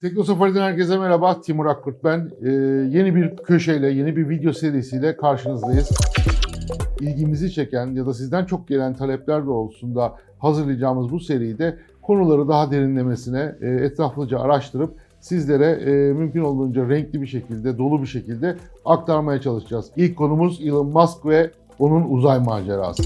Tekno Safari'den herkese merhaba. Timur Akkurt ben. Ee, yeni bir köşeyle, yeni bir video serisiyle karşınızdayız. İlgimizi çeken ya da sizden çok gelen talepler doğrultusunda hazırlayacağımız bu seride konuları daha derinlemesine, e, etraflıca araştırıp sizlere e, mümkün olduğunca renkli bir şekilde, dolu bir şekilde aktarmaya çalışacağız. İlk konumuz Elon Musk ve onun uzay macerası.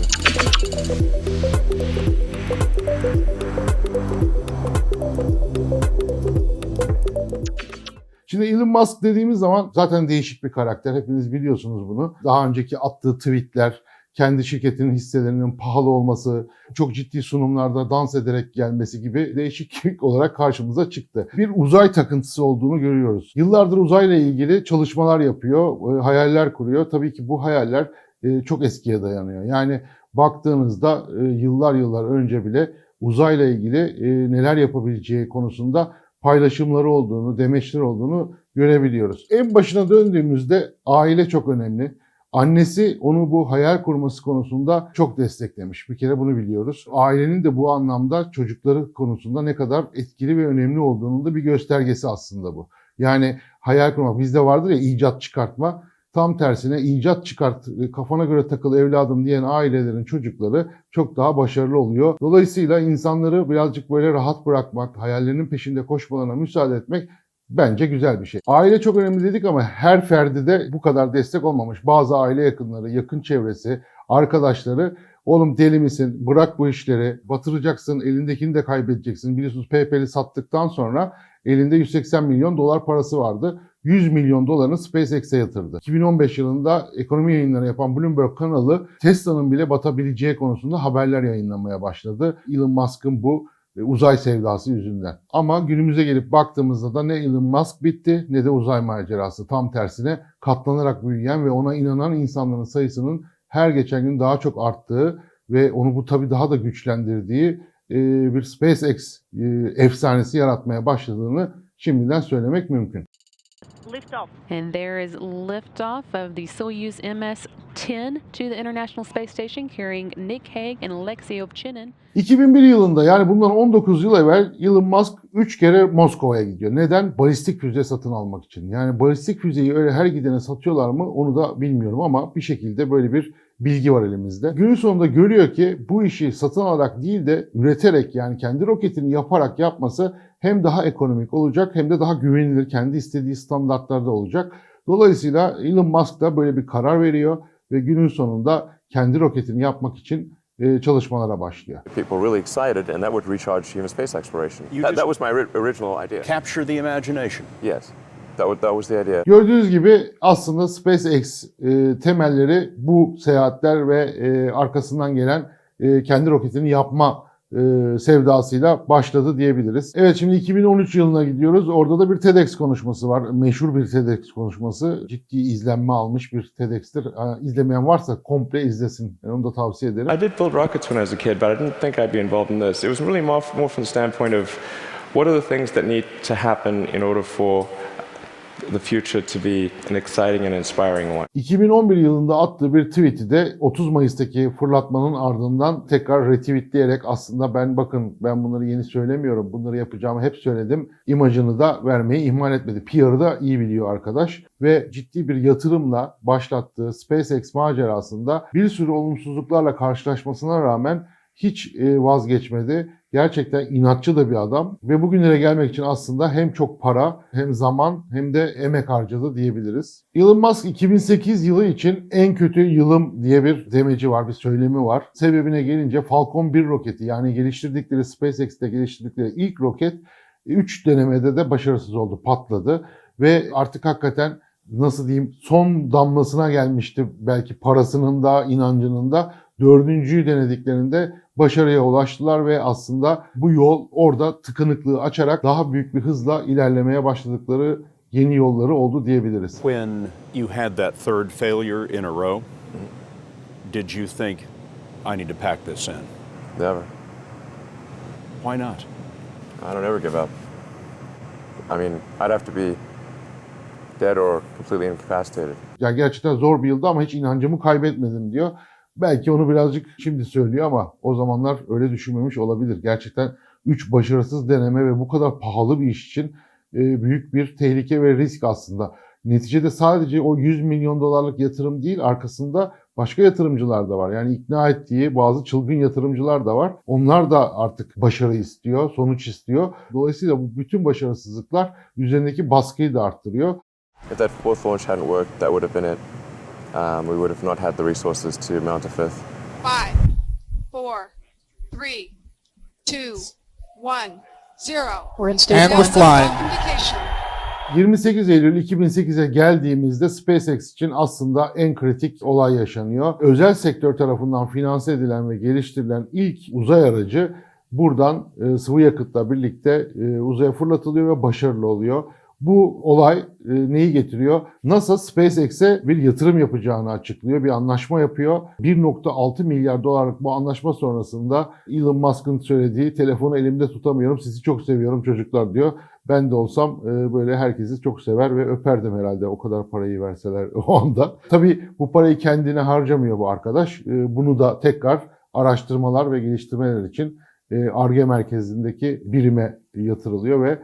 Şimdi Elon Musk dediğimiz zaman zaten değişik bir karakter. Hepiniz biliyorsunuz bunu. Daha önceki attığı tweetler, kendi şirketinin hisselerinin pahalı olması, çok ciddi sunumlarda dans ederek gelmesi gibi değişiklik olarak karşımıza çıktı. Bir uzay takıntısı olduğunu görüyoruz. Yıllardır uzayla ilgili çalışmalar yapıyor, e, hayaller kuruyor. Tabii ki bu hayaller e, çok eskiye dayanıyor. Yani baktığınızda e, yıllar yıllar önce bile uzayla ilgili neler yapabileceği konusunda paylaşımları olduğunu, demeçler olduğunu görebiliyoruz. En başına döndüğümüzde aile çok önemli. Annesi onu bu hayal kurması konusunda çok desteklemiş. Bir kere bunu biliyoruz. Ailenin de bu anlamda çocukları konusunda ne kadar etkili ve önemli olduğunun da bir göstergesi aslında bu. Yani hayal kurmak bizde vardır ya icat çıkartma. Tam tersine icat çıkart, kafana göre takıl evladım diyen ailelerin çocukları çok daha başarılı oluyor. Dolayısıyla insanları birazcık böyle rahat bırakmak, hayallerinin peşinde koşmalarına müsaade etmek bence güzel bir şey. Aile çok önemli dedik ama her ferdi de bu kadar destek olmamış. Bazı aile yakınları, yakın çevresi, arkadaşları Oğlum deli misin? Bırak bu işleri. Batıracaksın, elindekini de kaybedeceksin. Biliyorsunuz PayPal'i sattıktan sonra elinde 180 milyon dolar parası vardı. 100 milyon dolarını SpaceX'e yatırdı. 2015 yılında ekonomi yayınları yapan Bloomberg kanalı Tesla'nın bile batabileceği konusunda haberler yayınlamaya başladı. Elon Musk'ın bu uzay sevdası yüzünden. Ama günümüze gelip baktığımızda da ne Elon Musk bitti ne de uzay macerası. Tam tersine katlanarak büyüyen ve ona inanan insanların sayısının her geçen gün daha çok arttığı ve onu bu tabii daha da güçlendirdiği bir SpaceX efsanesi yaratmaya başladığını şimdiden söylemek mümkün. And there is liftoff of the Soyuz MS-10 to the International Space Station carrying Nick Hague and Alexei Ovchinin. 2001 yılında yani bundan 19 yıl evvel Elon Musk 3 kere Moskova'ya gidiyor. Neden? Balistik füze satın almak için. Yani balistik füzeyi öyle her gidene satıyorlar mı onu da bilmiyorum ama bir şekilde böyle bir bilgi var elimizde. Günün sonunda görüyor ki bu işi satın alarak değil de üreterek yani kendi roketini yaparak yapması hem daha ekonomik olacak hem de daha güvenilir kendi istediği standartlarda olacak. Dolayısıyla Elon Musk da böyle bir karar veriyor ve günün sonunda kendi roketini yapmak için e, çalışmalara başlıyor. people really excited, and that would recharge human space exploration. That, that was my ori- original idea. capture the imagination. Yes, that, would, that was the idea. Gördüğünüz gibi aslında SpaceX e, temelleri bu seyahatler ve e, arkasından gelen e, kendi roketini yapma e, sevdasıyla başladı diyebiliriz. Evet şimdi 2013 yılına gidiyoruz. Orada da bir TEDx konuşması var. Meşhur bir TEDx konuşması. Ciddi izlenme almış bir TEDx'tir. Ha, İzlemeyen varsa komple izlesin. Ben onu da tavsiye ederim. I did build rockets when I was a kid, but I didn't think I'd be involved in this. It was really more from the standpoint of what are the things that need to happen in order for the future to be an exciting and inspiring one. 2011 yılında attığı bir tweet'i de 30 Mayıs'taki fırlatmanın ardından tekrar retweetleyerek aslında ben bakın ben bunları yeni söylemiyorum, bunları yapacağımı hep söyledim. imajını da vermeyi ihmal etmedi. PR'ı da iyi biliyor arkadaş ve ciddi bir yatırımla başlattığı SpaceX macerasında bir sürü olumsuzluklarla karşılaşmasına rağmen hiç e, vazgeçmedi. Gerçekten inatçı da bir adam ve bugünlere gelmek için aslında hem çok para hem zaman hem de emek harcadı diyebiliriz. Elon Musk 2008 yılı için en kötü yılım diye bir demeci var, bir söylemi var. Sebebine gelince Falcon 1 roketi yani geliştirdikleri SpaceX'te geliştirdikleri ilk roket 3 denemede de başarısız oldu, patladı ve artık hakikaten nasıl diyeyim son damlasına gelmişti belki parasının da inancının da dördüncüyü denediklerinde başarıya ulaştılar ve aslında bu yol orada tıkanıklığı açarak daha büyük bir hızla ilerlemeye başladıkları yeni yolları oldu diyebiliriz. When you had that third failure in a row, did you think, I need to pack this in? Never. Why not? I don't ever give up. I mean, I'd have to be dead or completely incapacitated. Yani gerçekten zor bir yıldı ama hiç inancımı kaybetmedim diyor. Belki onu birazcık şimdi söylüyor ama o zamanlar öyle düşünmemiş olabilir. Gerçekten 3 başarısız deneme ve bu kadar pahalı bir iş için e, büyük bir tehlike ve risk aslında. Neticede sadece o 100 milyon dolarlık yatırım değil arkasında başka yatırımcılar da var. Yani ikna ettiği bazı çılgın yatırımcılar da var. Onlar da artık başarı istiyor, sonuç istiyor. Dolayısıyla bu bütün başarısızlıklar üzerindeki baskıyı da arttırıyor. If that fourth launch hadn't worked, that would have been it. Um, we would have not had the resources to mount a fifth. Five, four, three, two, one, zero. We're in stage And one. we're flying. Communication. 28 Eylül 2008'e geldiğimizde SpaceX için aslında en kritik olay yaşanıyor. Özel sektör tarafından finanse edilen ve geliştirilen ilk uzay aracı buradan e, sıvı yakıtla birlikte e, uzaya fırlatılıyor ve başarılı oluyor. Bu olay e, neyi getiriyor? NASA SpaceX'e bir yatırım yapacağını açıklıyor. Bir anlaşma yapıyor. 1.6 milyar dolarlık bu anlaşma sonrasında Elon Musk'ın söylediği telefonu elimde tutamıyorum sizi çok seviyorum çocuklar diyor. Ben de olsam e, böyle herkesi çok sever ve öperdim herhalde o kadar parayı verseler o anda. Tabii bu parayı kendine harcamıyor bu arkadaş. E, Bunu da tekrar araştırmalar ve geliştirmeler için ARGE merkezindeki birime yatırılıyor ve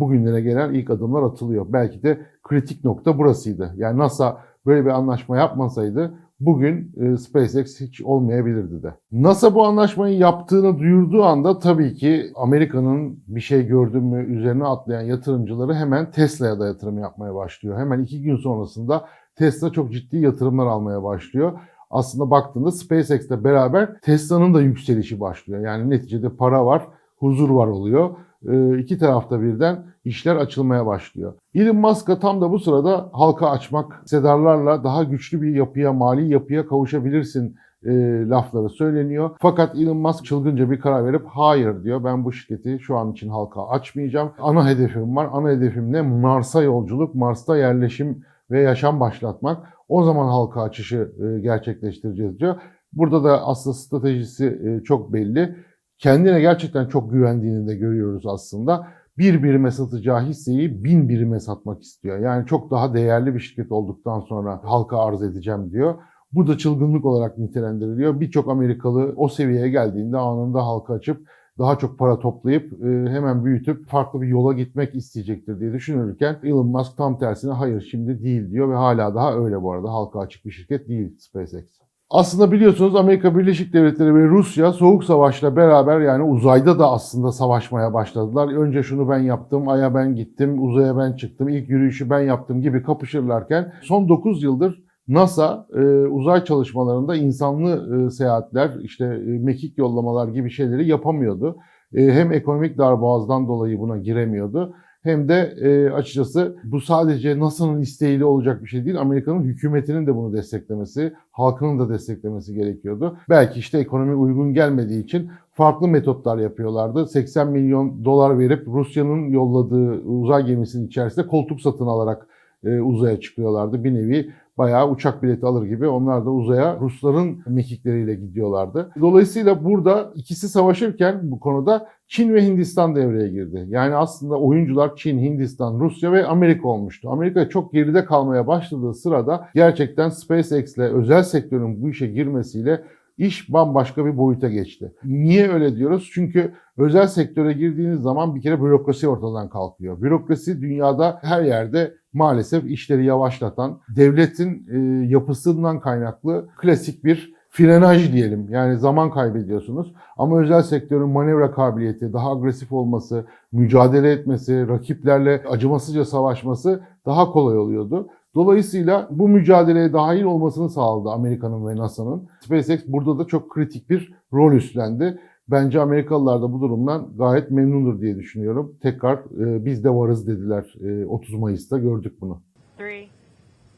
bugünlere gelen ilk adımlar atılıyor. Belki de kritik nokta burasıydı. Yani NASA böyle bir anlaşma yapmasaydı bugün e, SpaceX hiç olmayabilirdi de. NASA bu anlaşmayı yaptığını duyurduğu anda tabii ki Amerika'nın bir şey gördü mü üzerine atlayan yatırımcıları hemen Tesla'ya da yatırım yapmaya başlıyor. Hemen iki gün sonrasında Tesla çok ciddi yatırımlar almaya başlıyor. Aslında baktığında SpaceX'le beraber Tesla'nın da yükselişi başlıyor. Yani neticede para var, huzur var oluyor. Ee, iki tarafta birden işler açılmaya başlıyor. Elon Musk'a tam da bu sırada halka açmak, sedarlarla daha güçlü bir yapıya, mali yapıya kavuşabilirsin e, lafları söyleniyor. Fakat Elon Musk çılgınca bir karar verip hayır diyor ben bu şirketi şu an için halka açmayacağım. Ana hedefim var. Ana hedefim ne? Mars'a yolculuk, Mars'ta yerleşim ve yaşam başlatmak. O zaman halka açışı e, gerçekleştireceğiz diyor. Burada da aslında stratejisi e, çok belli. Kendine gerçekten çok güvendiğini de görüyoruz aslında. Bir birime satacağı hisseyi bin birime satmak istiyor. Yani çok daha değerli bir şirket olduktan sonra halka arz edeceğim diyor. Bu da çılgınlık olarak nitelendiriliyor. Birçok Amerikalı o seviyeye geldiğinde anında halka açıp daha çok para toplayıp e, hemen büyütüp farklı bir yola gitmek isteyecektir diye düşünürken Elon Musk tam tersine hayır şimdi değil diyor ve hala daha öyle bu arada halka açık bir şirket değil SpaceX. Aslında biliyorsunuz Amerika Birleşik Devletleri ve Rusya Soğuk Savaş'la beraber yani uzayda da aslında savaşmaya başladılar. Önce şunu ben yaptım, Ay'a ben gittim, uzaya ben çıktım, ilk yürüyüşü ben yaptım gibi kapışırlarken son 9 yıldır NASA e, uzay çalışmalarında insanlı e, seyahatler, işte e, mekik yollamalar gibi şeyleri yapamıyordu. E, hem ekonomik darboğazdan dolayı buna giremiyordu hem de e, açıkçası bu sadece NASA'nın isteğiyle olacak bir şey değil. Amerika'nın hükümetinin de bunu desteklemesi, halkının da desteklemesi gerekiyordu. Belki işte ekonomi uygun gelmediği için farklı metotlar yapıyorlardı. 80 milyon dolar verip Rusya'nın yolladığı uzay gemisinin içerisinde koltuk satın alarak e, uzaya çıkıyorlardı. Bir nevi bayağı uçak bileti alır gibi onlar da uzaya Rusların mekikleriyle gidiyorlardı. Dolayısıyla burada ikisi savaşırken bu konuda Çin ve Hindistan devreye girdi. Yani aslında oyuncular Çin, Hindistan, Rusya ve Amerika olmuştu. Amerika çok geride kalmaya başladığı sırada gerçekten SpaceX ile özel sektörün bu işe girmesiyle iş bambaşka bir boyuta geçti. Niye öyle diyoruz? Çünkü özel sektöre girdiğiniz zaman bir kere bürokrasi ortadan kalkıyor. Bürokrasi dünyada her yerde maalesef işleri yavaşlatan, devletin e, yapısından kaynaklı klasik bir frenaj diyelim. Yani zaman kaybediyorsunuz. Ama özel sektörün manevra kabiliyeti, daha agresif olması, mücadele etmesi, rakiplerle acımasızca savaşması daha kolay oluyordu. Dolayısıyla bu mücadeleye dahil olmasını sağladı Amerika'nın ve NASA'nın. SpaceX burada da çok kritik bir rol üstlendi. Bence Amerikalılar da bu durumdan gayet memnundur diye düşünüyorum. Tekrar e, biz de varız dediler e, 30 Mayıs'ta gördük bunu. Three,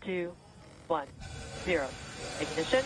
two, one, zero. Ignition.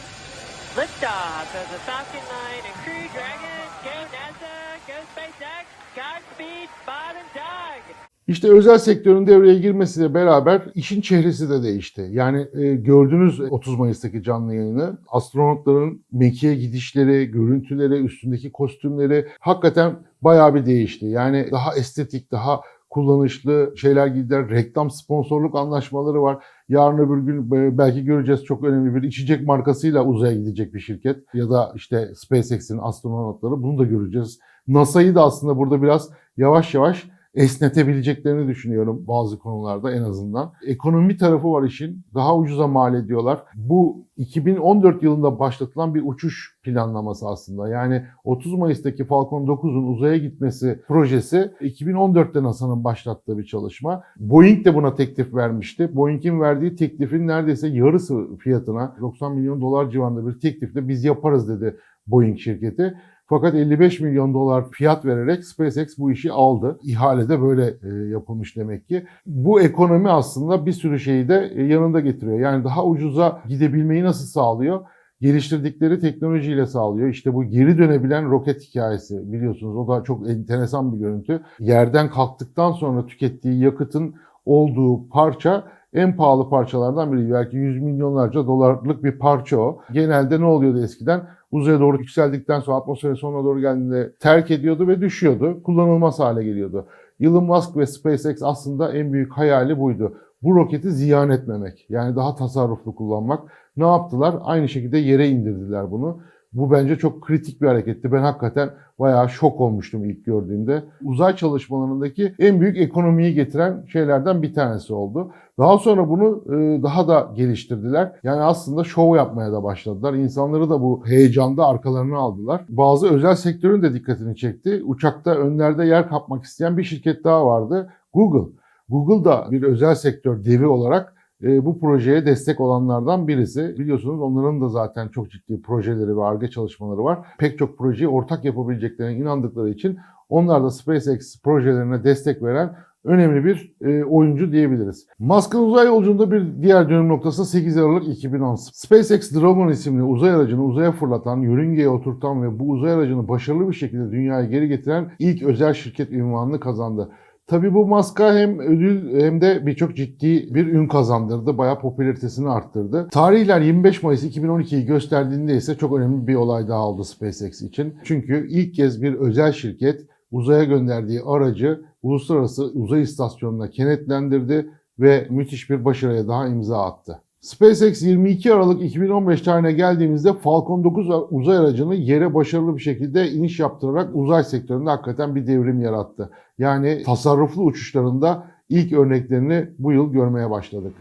Liftoff of the Falcon 9 and Crew Dragon. Go NASA, go SpaceX, Godspeed, Bob and Doug. İşte özel sektörün devreye girmesiyle beraber işin çehresi de değişti. Yani e, gördüğünüz 30 Mayıs'taki canlı yayını astronotların mekiğe gidişleri, görüntüleri, üstündeki kostümleri hakikaten bayağı bir değişti. Yani daha estetik, daha kullanışlı şeyler giydiler. Reklam sponsorluk anlaşmaları var. Yarın öbür gün e, belki göreceğiz çok önemli bir içecek markasıyla uzaya gidecek bir şirket. Ya da işte SpaceX'in astronotları bunu da göreceğiz. NASA'yı da aslında burada biraz yavaş yavaş esnetebileceklerini düşünüyorum bazı konularda en azından. Ekonomi tarafı var işin. Daha ucuza mal ediyorlar. Bu 2014 yılında başlatılan bir uçuş planlaması aslında. Yani 30 Mayıs'taki Falcon 9'un uzaya gitmesi projesi 2014'te NASA'nın başlattığı bir çalışma. Boeing de buna teklif vermişti. Boeing'in verdiği teklifin neredeyse yarısı fiyatına 90 milyon dolar civarında bir teklifle biz yaparız dedi Boeing şirketi. Fakat 55 milyon dolar fiyat vererek SpaceX bu işi aldı. İhale de böyle e, yapılmış demek ki. Bu ekonomi aslında bir sürü şeyi de e, yanında getiriyor. Yani daha ucuza gidebilmeyi nasıl sağlıyor? Geliştirdikleri teknolojiyle sağlıyor. İşte bu geri dönebilen roket hikayesi biliyorsunuz. O da çok enteresan bir görüntü. Yerden kalktıktan sonra tükettiği yakıtın olduğu parça en pahalı parçalardan biri. Belki yüz milyonlarca dolarlık bir parça o. Genelde ne oluyordu eskiden? Uzaya doğru yükseldikten sonra atmosferin sonuna doğru geldiğinde terk ediyordu ve düşüyordu. Kullanılmaz hale geliyordu. Elon Musk ve SpaceX aslında en büyük hayali buydu. Bu roketi ziyan etmemek. Yani daha tasarruflu kullanmak. Ne yaptılar? Aynı şekilde yere indirdiler bunu. Bu bence çok kritik bir hareketti. Ben hakikaten bayağı şok olmuştum ilk gördüğümde. Uzay çalışmalarındaki en büyük ekonomiyi getiren şeylerden bir tanesi oldu. Daha sonra bunu e, daha da geliştirdiler. Yani aslında şov yapmaya da başladılar. İnsanları da bu heyecanda arkalarına aldılar. Bazı özel sektörün de dikkatini çekti. Uçakta önlerde yer kapmak isteyen bir şirket daha vardı. Google. Google da bir özel sektör devi olarak bu projeye destek olanlardan birisi. Biliyorsunuz onların da zaten çok ciddi projeleri ve ARGE çalışmaları var. Pek çok projeyi ortak yapabileceklerine inandıkları için onlar da SpaceX projelerine destek veren önemli bir e, oyuncu diyebiliriz. Musk'ın uzay yolculuğunda bir diğer dönüm noktası 8 Aralık 2010. SpaceX Dragon isimli uzay aracını uzaya fırlatan, yörüngeye oturtan ve bu uzay aracını başarılı bir şekilde dünyaya geri getiren ilk özel şirket ünvanını kazandı. Tabii bu Musk'a hem ödül hem de birçok ciddi bir ün kazandırdı. Bayağı popülaritesini arttırdı. Tarihler 25 Mayıs 2012'yi gösterdiğinde ise çok önemli bir olay daha oldu SpaceX için. Çünkü ilk kez bir özel şirket uzaya gönderdiği aracı uluslararası uzay istasyonuna kenetlendirdi ve müthiş bir başarıya daha imza attı. SpaceX 22 Aralık 2015 tarihine geldiğimizde Falcon 9 uzay aracını yere başarılı bir şekilde iniş yaptırarak uzay sektöründe hakikaten bir devrim yarattı. Yani tasarruflu uçuşlarında ilk örneklerini bu yıl görmeye başladık.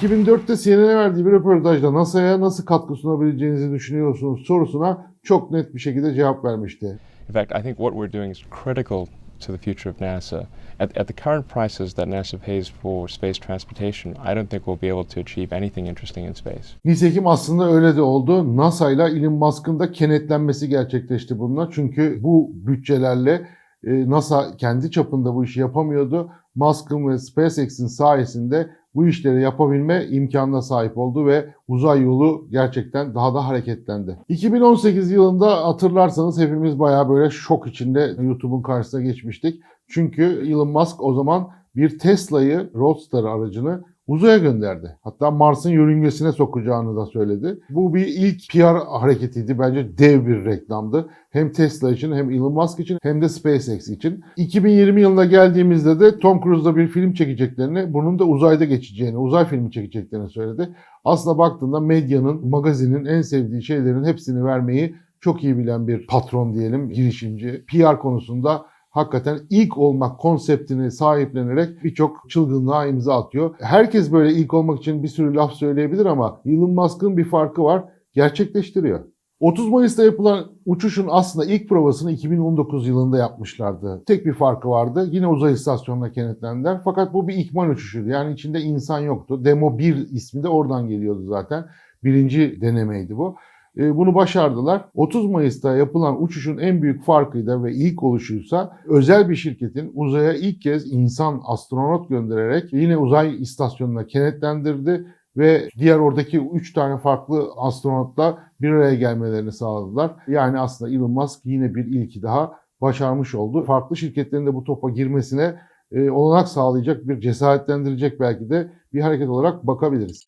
...2004'te CNN'e verdiği bir röportajda NASA'ya nasıl katkı sunabileceğinizi düşünüyorsunuz sorusuna çok net bir şekilde cevap vermişti. In fact, I think what we're doing is critical to the future of NASA. At, at the current prices that NASA pays for space transportation, I don't think we'll be able to achieve anything interesting in space. Nitekim aslında öyle de oldu. NASA ile Elon Musk'ın da kenetlenmesi gerçekleşti bununla. Çünkü bu bütçelerle e, NASA kendi çapında bu işi yapamıyordu. Musk'ın ve SpaceX'in sayesinde bu işleri yapabilme imkanına sahip oldu ve uzay yolu gerçekten daha da hareketlendi. 2018 yılında hatırlarsanız hepimiz bayağı böyle şok içinde YouTube'un karşısına geçmiştik. Çünkü Elon Musk o zaman bir Tesla'yı, Roadster aracını uzaya gönderdi. Hatta Mars'ın yörüngesine sokacağını da söyledi. Bu bir ilk PR hareketiydi. Bence dev bir reklamdı. Hem Tesla için hem Elon Musk için hem de SpaceX için. 2020 yılına geldiğimizde de Tom Cruise'la bir film çekeceklerini, bunun da uzayda geçeceğini, uzay filmi çekeceklerini söyledi. Aslında baktığında medyanın, magazinin en sevdiği şeylerin hepsini vermeyi çok iyi bilen bir patron diyelim, girişimci. PR konusunda hakikaten ilk olmak konseptini sahiplenerek birçok çılgınlığa imza atıyor. Herkes böyle ilk olmak için bir sürü laf söyleyebilir ama Elon Musk'ın bir farkı var. Gerçekleştiriyor. 30 Mayıs'ta yapılan uçuşun aslında ilk provasını 2019 yılında yapmışlardı. Tek bir farkı vardı. Yine uzay istasyonuna kenetlendiler. Fakat bu bir ikmal uçuşuydu. Yani içinde insan yoktu. Demo 1 ismi de oradan geliyordu zaten. Birinci denemeydi bu. E, Bunu başardılar. 30 Mayıs'ta yapılan uçuşun en büyük farkıydı ve ilk oluşuysa özel bir şirketin uzaya ilk kez insan astronot göndererek yine uzay istasyonuna kenetlendirdi ve diğer oradaki 3 tane farklı astronotla bir araya gelmelerini sağladılar. Yani aslında Elon Musk yine bir ilki daha başarmış oldu. Farklı şirketlerin de bu topa girmesine e, olanak sağlayacak bir cesaretlendirecek belki de bir hareket olarak bakabiliriz.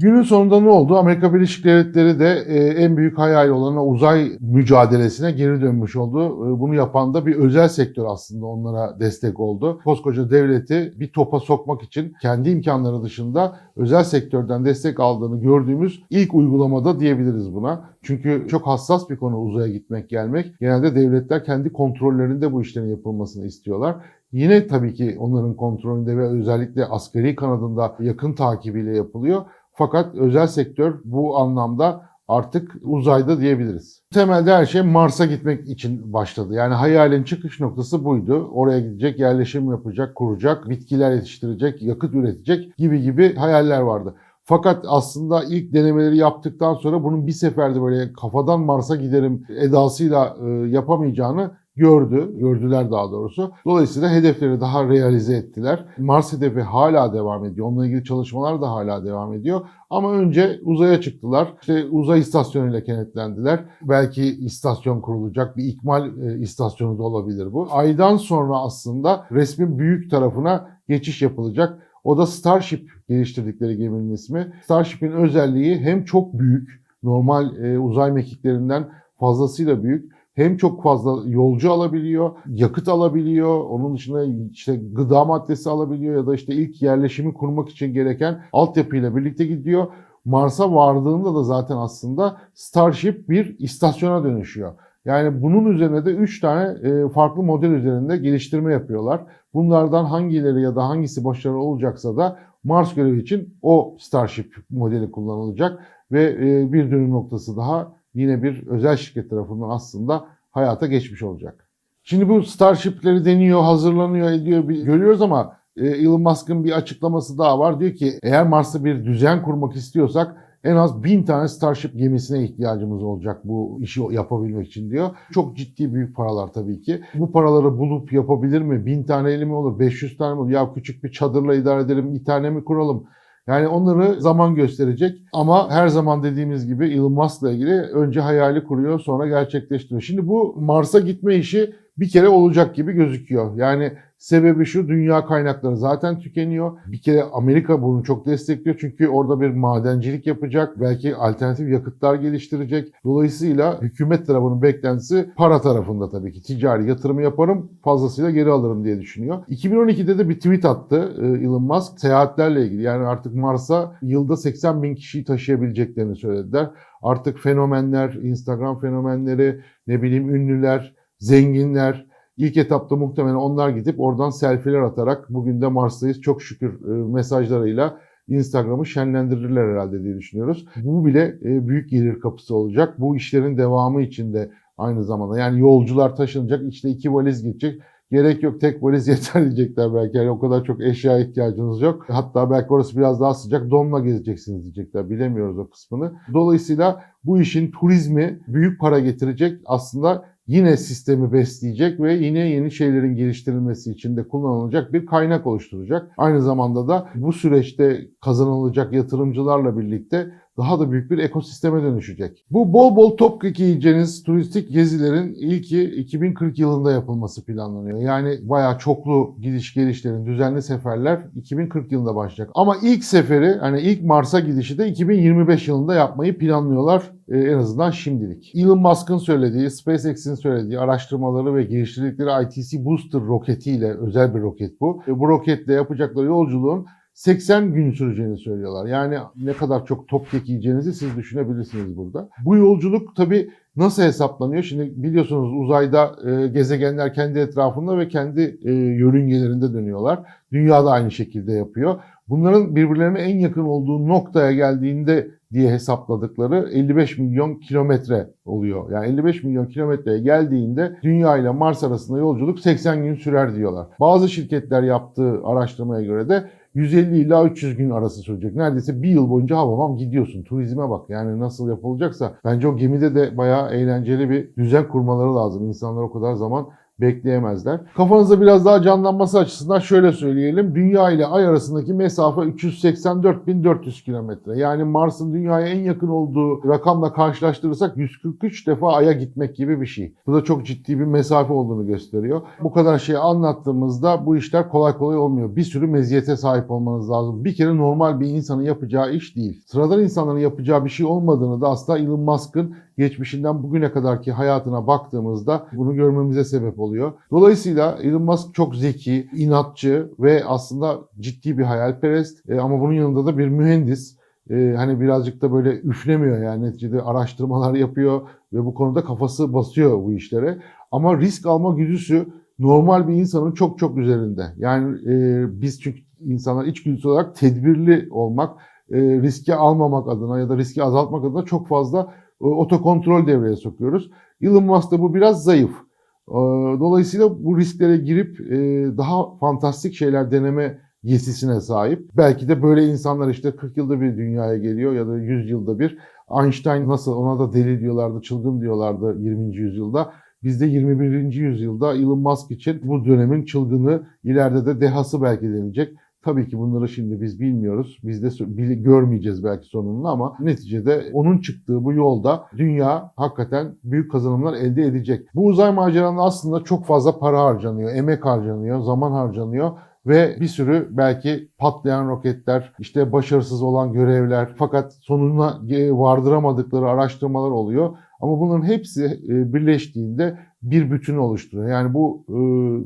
Günün sonunda ne oldu? Amerika Birleşik Devletleri de e, en büyük hayali olan uzay mücadelesine geri dönmüş oldu. E, bunu yapan da bir özel sektör aslında onlara destek oldu. Koskoca devleti bir topa sokmak için kendi imkanları dışında özel sektörden destek aldığını gördüğümüz ilk uygulamada diyebiliriz buna. Çünkü çok hassas bir konu uzaya gitmek gelmek. Genelde devletler kendi kontrollerinde bu işlerin yapılmasını istiyorlar. Yine tabii ki onların kontrolünde ve özellikle askeri kanadında yakın takibiyle yapılıyor. Fakat özel sektör bu anlamda artık uzayda diyebiliriz. Temelde her şey Mars'a gitmek için başladı. Yani hayalin çıkış noktası buydu. Oraya gidecek, yerleşim yapacak, kuracak, bitkiler yetiştirecek, yakıt üretecek gibi gibi hayaller vardı. Fakat aslında ilk denemeleri yaptıktan sonra bunun bir seferde böyle kafadan Mars'a giderim edasıyla e, yapamayacağını gördü, gördüler daha doğrusu. Dolayısıyla hedefleri daha realize ettiler. Mars hedefi hala devam ediyor. Onunla ilgili çalışmalar da hala devam ediyor. Ama önce uzaya çıktılar. İşte uzay istasyonuyla kenetlendiler. Belki istasyon kurulacak. Bir ikmal e, istasyonu da olabilir bu. Aydan sonra aslında resmin büyük tarafına geçiş yapılacak. O da Starship geliştirdikleri geminin ismi. Starship'in özelliği hem çok büyük, normal e, uzay mekiklerinden fazlasıyla büyük hem çok fazla yolcu alabiliyor, yakıt alabiliyor, onun dışında işte gıda maddesi alabiliyor ya da işte ilk yerleşimi kurmak için gereken altyapıyla birlikte gidiyor. Mars'a vardığında da zaten aslında Starship bir istasyona dönüşüyor. Yani bunun üzerine de 3 tane e, farklı model üzerinde geliştirme yapıyorlar. Bunlardan hangileri ya da hangisi başarılı olacaksa da Mars görevi için o Starship modeli kullanılacak ve e, bir dönüm noktası daha yine bir özel şirket tarafından aslında hayata geçmiş olacak. Şimdi bu Starship'leri deniyor, hazırlanıyor, ediyor görüyoruz ama e, Elon Musk'ın bir açıklaması daha var. Diyor ki eğer Mars'ta bir düzen kurmak istiyorsak en az bin tane Starship gemisine ihtiyacımız olacak bu işi yapabilmek için diyor. Çok ciddi büyük paralar tabii ki. Bu paraları bulup yapabilir mi? Bin tane mi olur? 500 tane mi olur? Ya küçük bir çadırla idare edelim, bir tane mi kuralım? Yani onları zaman gösterecek ama her zaman dediğimiz gibi Elon Musk'la ilgili önce hayali kuruyor sonra gerçekleştiriyor. Şimdi bu Mars'a gitme işi bir kere olacak gibi gözüküyor. Yani sebebi şu dünya kaynakları zaten tükeniyor. Bir kere Amerika bunu çok destekliyor çünkü orada bir madencilik yapacak. Belki alternatif yakıtlar geliştirecek. Dolayısıyla hükümet tarafının beklentisi para tarafında tabii ki. Ticari yatırımı yaparım fazlasıyla geri alırım diye düşünüyor. 2012'de de bir tweet attı e, Elon Musk seyahatlerle ilgili. Yani artık Mars'a yılda 80 bin kişiyi taşıyabileceklerini söylediler. Artık fenomenler, Instagram fenomenleri, ne bileyim ünlüler, zenginler, İlk etapta muhtemelen onlar gidip oradan selfie'ler atarak bugün de Mars'tayız çok şükür e, mesajlarıyla Instagram'ı şenlendirirler herhalde diye düşünüyoruz. Bu bile e, büyük gelir kapısı olacak. Bu işlerin devamı için de aynı zamanda. Yani yolcular taşınacak, işte iki valiz gidecek. Gerek yok tek valiz yeter diyecekler belki. Yani o kadar çok eşya ihtiyacınız yok. Hatta belki orası biraz daha sıcak donla gezeceksiniz diyecekler. Bilemiyoruz o kısmını. Dolayısıyla bu işin turizmi büyük para getirecek. Aslında yine sistemi besleyecek ve yine yeni şeylerin geliştirilmesi için de kullanılacak bir kaynak oluşturacak. Aynı zamanda da bu süreçte kazanılacak yatırımcılarla birlikte daha da büyük bir ekosisteme dönüşecek. Bu bol bol Topkek yiyeceğiniz turistik gezilerin ilki 2040 yılında yapılması planlanıyor. Yani bayağı çoklu gidiş gelişlerin düzenli seferler 2040 yılında başlayacak. Ama ilk seferi hani ilk Mars'a gidişi de 2025 yılında yapmayı planlıyorlar e, en azından şimdilik. Elon Musk'ın söylediği, SpaceX'in söylediği araştırmaları ve geliştirdikleri ITC Booster roketiyle özel bir roket bu. E, bu roketle yapacakları yolculuğun 80 gün süreceğini söylüyorlar. Yani ne kadar çok top kek yiyeceğinizi siz düşünebilirsiniz burada. Bu yolculuk tabii nasıl hesaplanıyor? Şimdi biliyorsunuz uzayda e, gezegenler kendi etrafında ve kendi e, yörüngelerinde dönüyorlar. Dünya da aynı şekilde yapıyor. Bunların birbirlerine en yakın olduğu noktaya geldiğinde diye hesapladıkları 55 milyon kilometre oluyor. Yani 55 milyon kilometreye geldiğinde Dünya ile Mars arasında yolculuk 80 gün sürer diyorlar. Bazı şirketler yaptığı araştırmaya göre de 150 ila 300 gün arası sürecek. Neredeyse bir yıl boyunca havavam gidiyorsun. Turizme bak yani nasıl yapılacaksa. Bence o gemide de bayağı eğlenceli bir düzen kurmaları lazım. İnsanlar o kadar zaman bekleyemezler. Kafanızda biraz daha canlanması açısından şöyle söyleyelim. Dünya ile Ay arasındaki mesafe 384.400 kilometre. Yani Mars'ın Dünya'ya en yakın olduğu rakamla karşılaştırırsak 143 defa Ay'a gitmek gibi bir şey. Bu da çok ciddi bir mesafe olduğunu gösteriyor. Bu kadar şeyi anlattığımızda bu işler kolay kolay olmuyor. Bir sürü meziyete sahip olmanız lazım. Bir kere normal bir insanın yapacağı iş değil. Sıradan insanların yapacağı bir şey olmadığını da aslında Elon Musk'ın geçmişinden bugüne kadarki hayatına baktığımızda bunu görmemize sebep oluyor. Dolayısıyla Elon Musk çok zeki, inatçı ve aslında ciddi bir hayalperest E, ama bunun yanında da bir mühendis. E, hani birazcık da böyle üflemiyor yani neticede araştırmalar yapıyor ve bu konuda kafası basıyor bu işlere. Ama risk alma güdüsü normal bir insanın çok çok üzerinde. Yani e, biz çünkü insanlar içgüdüsü olarak tedbirli olmak, e, riski almamak adına ya da riski azaltmak adına çok fazla e, otokontrol devreye sokuyoruz. Elon Musk'ta bu biraz zayıf. E, Dolayısıyla bu risklere girip e, daha fantastik şeyler deneme yetisine sahip. Belki de böyle insanlar işte 40 yılda bir dünyaya geliyor ya da 100 yılda bir. Einstein nasıl ona da deli diyorlardı, çılgın diyorlardı 20. yüzyılda. Biz de 21. yüzyılda Elon Musk için bu dönemin çılgını, ileride de dehası belki denilecek. Tabii ki bunları şimdi biz bilmiyoruz. Biz de görmeyeceğiz belki sonunu ama neticede onun çıktığı bu yolda dünya hakikaten büyük kazanımlar elde edecek. Bu uzay maceralarında aslında çok fazla para harcanıyor, emek harcanıyor, zaman harcanıyor ve bir sürü belki patlayan roketler, işte başarısız olan görevler fakat sonuna vardıramadıkları araştırmalar oluyor. Ama bunların hepsi e, birleştiğinde bir bütün oluşturuyor. Yani bu e,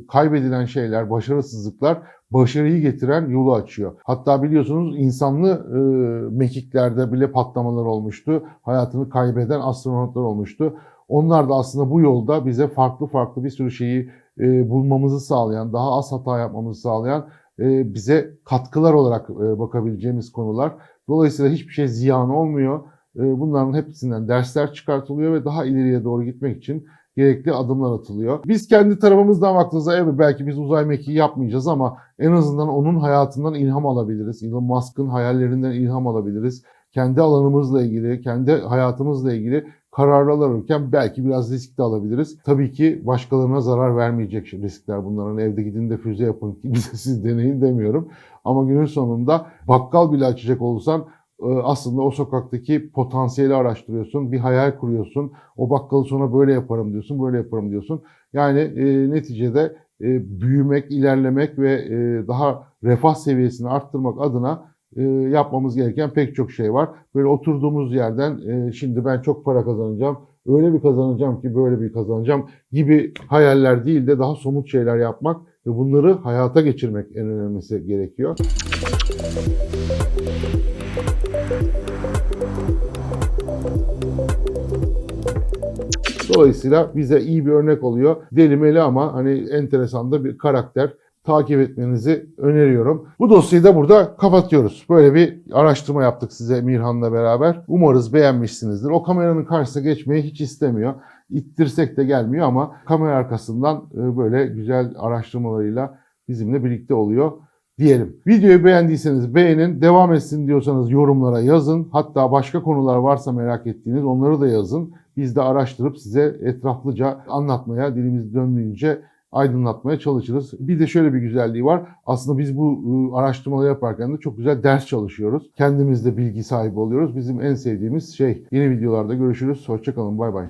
kaybedilen şeyler, başarısızlıklar başarıyı getiren yolu açıyor. Hatta biliyorsunuz insanlı e, mekiklerde bile patlamalar olmuştu. Hayatını kaybeden astronotlar olmuştu. Onlar da aslında bu yolda bize farklı farklı bir sürü şeyi e, bulmamızı sağlayan, daha az hata yapmamızı sağlayan e, bize katkılar olarak e, bakabileceğimiz konular. Dolayısıyla hiçbir şey ziyan olmuyor. E, bunların hepsinden dersler çıkartılıyor ve daha ileriye doğru gitmek için gerekli adımlar atılıyor. Biz kendi tarafımızdan baktığımızda evet belki biz uzay mekiği yapmayacağız ama en azından onun hayatından ilham alabiliriz. Elon Musk'ın hayallerinden ilham alabiliriz. Kendi alanımızla ilgili, kendi hayatımızla ilgili kararlar alırken belki biraz risk de alabiliriz. Tabii ki başkalarına zarar vermeyecek riskler bunların. Evde gidin de füze yapın ki bize siz deneyin demiyorum. Ama günün sonunda bakkal bile açacak olsan aslında o sokaktaki potansiyeli araştırıyorsun, bir hayal kuruyorsun. O bakkalı sonra böyle yaparım diyorsun, böyle yaparım diyorsun. Yani e, neticede e, büyümek, ilerlemek ve e, daha refah seviyesini arttırmak adına e, yapmamız gereken pek çok şey var. Böyle oturduğumuz yerden e, şimdi ben çok para kazanacağım, öyle bir kazanacağım ki böyle bir kazanacağım gibi hayaller değil de daha somut şeyler yapmak ve bunları hayata geçirmek en önemlisi gerekiyor. Dolayısıyla bize iyi bir örnek oluyor. Delimeli ama hani enteresan da bir karakter takip etmenizi öneriyorum. Bu dosyayı da burada kapatıyoruz. Böyle bir araştırma yaptık size Mirhan'la beraber. Umarız beğenmişsinizdir. O kameranın karşısına geçmeyi hiç istemiyor. İttirsek de gelmiyor ama kamera arkasından e, böyle güzel araştırmalarıyla bizimle birlikte oluyor diyelim. Videoyu beğendiyseniz beğenin, devam etsin diyorsanız yorumlara yazın. Hatta başka konular varsa merak ettiğiniz onları da yazın. Biz de araştırıp size etraflıca anlatmaya, dilimiz döndüğünce aydınlatmaya çalışırız. Bir de şöyle bir güzelliği var. Aslında biz bu ıı, araştırmaları yaparken de çok güzel ders çalışıyoruz. Kendimiz de bilgi sahibi oluyoruz. Bizim en sevdiğimiz şey. Yeni videolarda görüşürüz. Hoşçakalın. Bay bay.